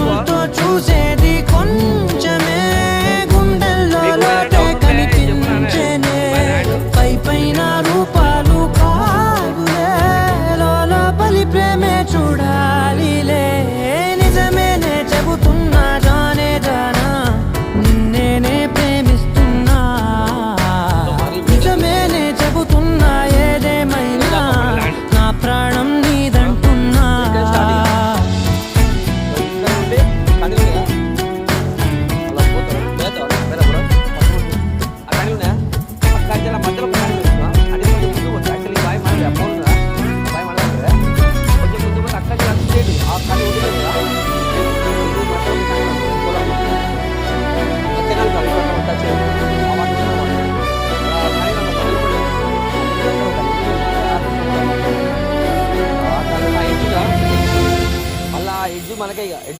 我。మనకే ఇక.